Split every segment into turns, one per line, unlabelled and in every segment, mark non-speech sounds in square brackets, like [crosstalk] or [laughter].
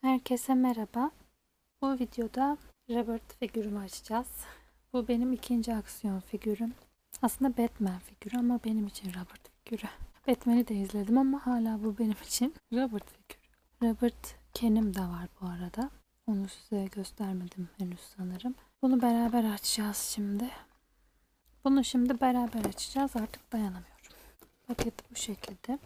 Herkese merhaba. Bu videoda Robert figürümü açacağız. Bu benim ikinci aksiyon figürüm. Aslında Batman figürü ama benim için Robert figürü. Batman'i de izledim ama hala bu benim için [laughs] Robert figürü. Robert Ken'im de var bu arada. Onu size göstermedim henüz sanırım. Bunu beraber açacağız şimdi. Bunu şimdi beraber açacağız. Artık dayanamıyorum. Paketi bu şekilde.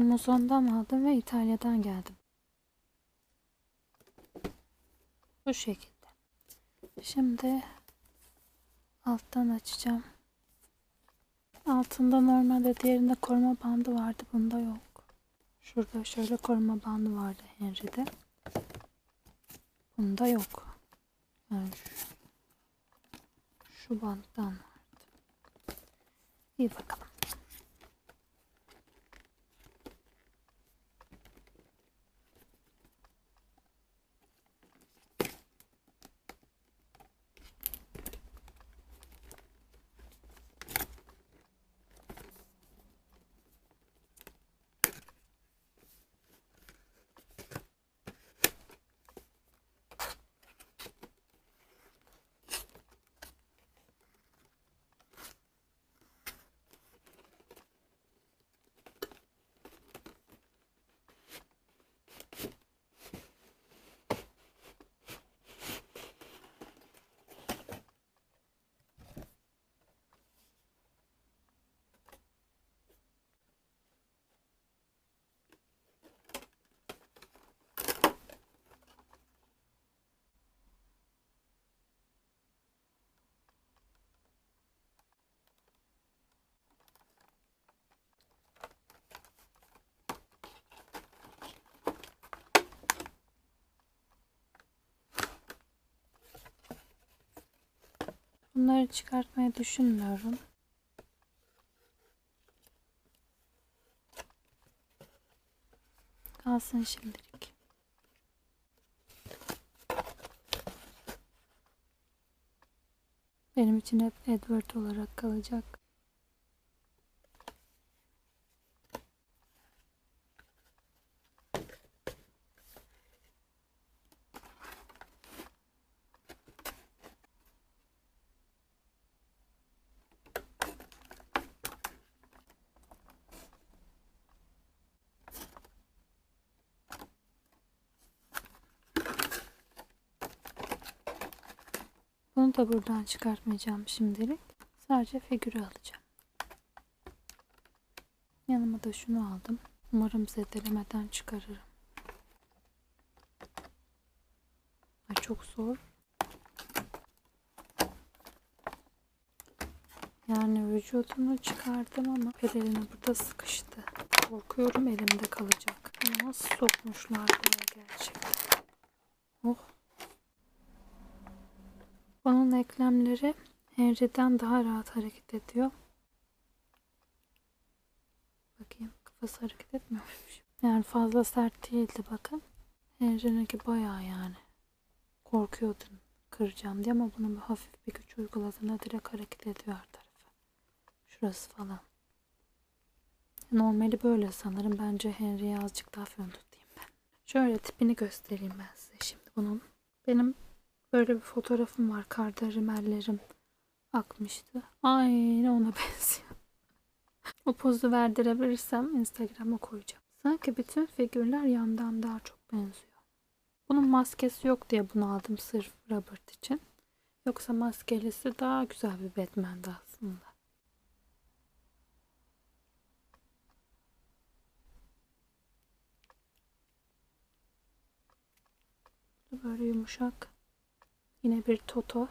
Amazon'dan aldım ve İtalya'dan geldim. Bu şekilde. Şimdi alttan açacağım. Altında normalde diğerinde koruma bandı vardı. Bunda yok. Şurada şöyle koruma bandı vardı Henry'de. Bunda yok. Yani şu, şu banttan vardı. İyi bakalım. Bunları çıkartmayı düşünmüyorum. Kalsın şimdilik. Benim için hep Edward olarak kalacak. Bunu da buradan çıkartmayacağım şimdilik. Sadece figürü alacağım. Yanıma da şunu aldım. Umarım zedelemeden çıkarırım. Ay çok zor. Yani vücudunu çıkardım ama pelerini burada sıkıştı. Korkuyorum elimde kalacak. Nasıl sokmuşlar buraya gerçekten. Oh onun eklemleri Henry'den daha rahat hareket ediyor. Bakayım kafası hareket etmiyor muymuş? Yani fazla sert değildi bakın. Henry'ninki bayağı yani. Korkuyordun kıracağım diye ama bunu bir hafif bir güç uyguladığında direkt hareket ediyor her tarafı. Şurası falan. Normali böyle sanırım. Bence Henry'ye azıcık daha fön tutayım ben. Şöyle tipini göstereyim ben size şimdi bunun. Benim Böyle bir fotoğrafım var. Karda rimellerim akmıştı. Aynı ona [laughs] benziyor. o pozu verdirebilirsem Instagram'a koyacağım. Sanki bütün figürler yandan daha çok benziyor. Bunun maskesi yok diye bunu aldım sırf Robert için. Yoksa maskelisi daha güzel bir Batman'di aslında. Böyle yumuşak. Yine bir Toto.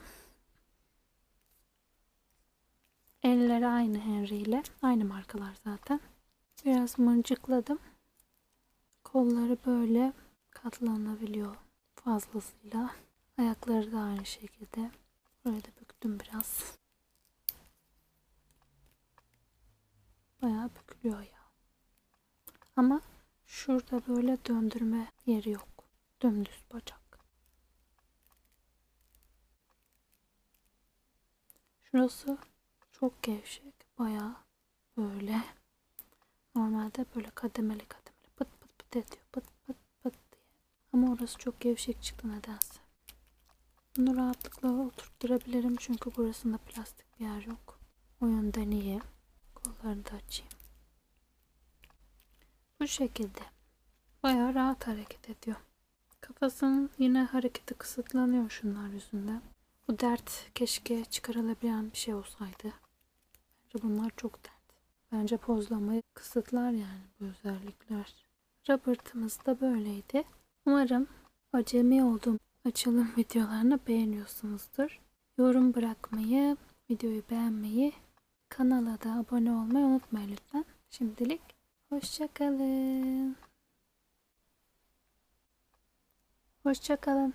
Elleri aynı Henry ile. Aynı markalar zaten. Biraz mıncıkladım. Kolları böyle katlanabiliyor fazlasıyla. Ayakları da aynı şekilde. Böyle de büktüm biraz. Bayağı bükülüyor ya. Ama Şurada böyle döndürme yeri yok. Dümdüz bacak. Şurası çok gevşek. Bayağı böyle. Normalde böyle kademeli kademeli pıt pıt pıt ediyor. Pıt pıt pıt diye. Ama orası çok gevşek çıktı nedense. Bunu rahatlıkla oturtturabilirim çünkü burasında plastik bir yer yok. O yönden iyi. Kollarını da açayım. Bu şekilde. Bayağı rahat hareket ediyor. Kafasının yine hareketi kısıtlanıyor şunlar yüzünden. Bu dert keşke çıkarılabilen bir şey olsaydı. Bence bunlar çok dert. Bence pozlamayı kısıtlar yani bu özellikler. Robert'ımız da böyleydi. Umarım acemi olduğum açılım [laughs] videolarını beğeniyorsunuzdur. Yorum bırakmayı, videoyu beğenmeyi, kanala da abone olmayı unutmayın lütfen. Şimdilik hoşçakalın. Hoşçakalın.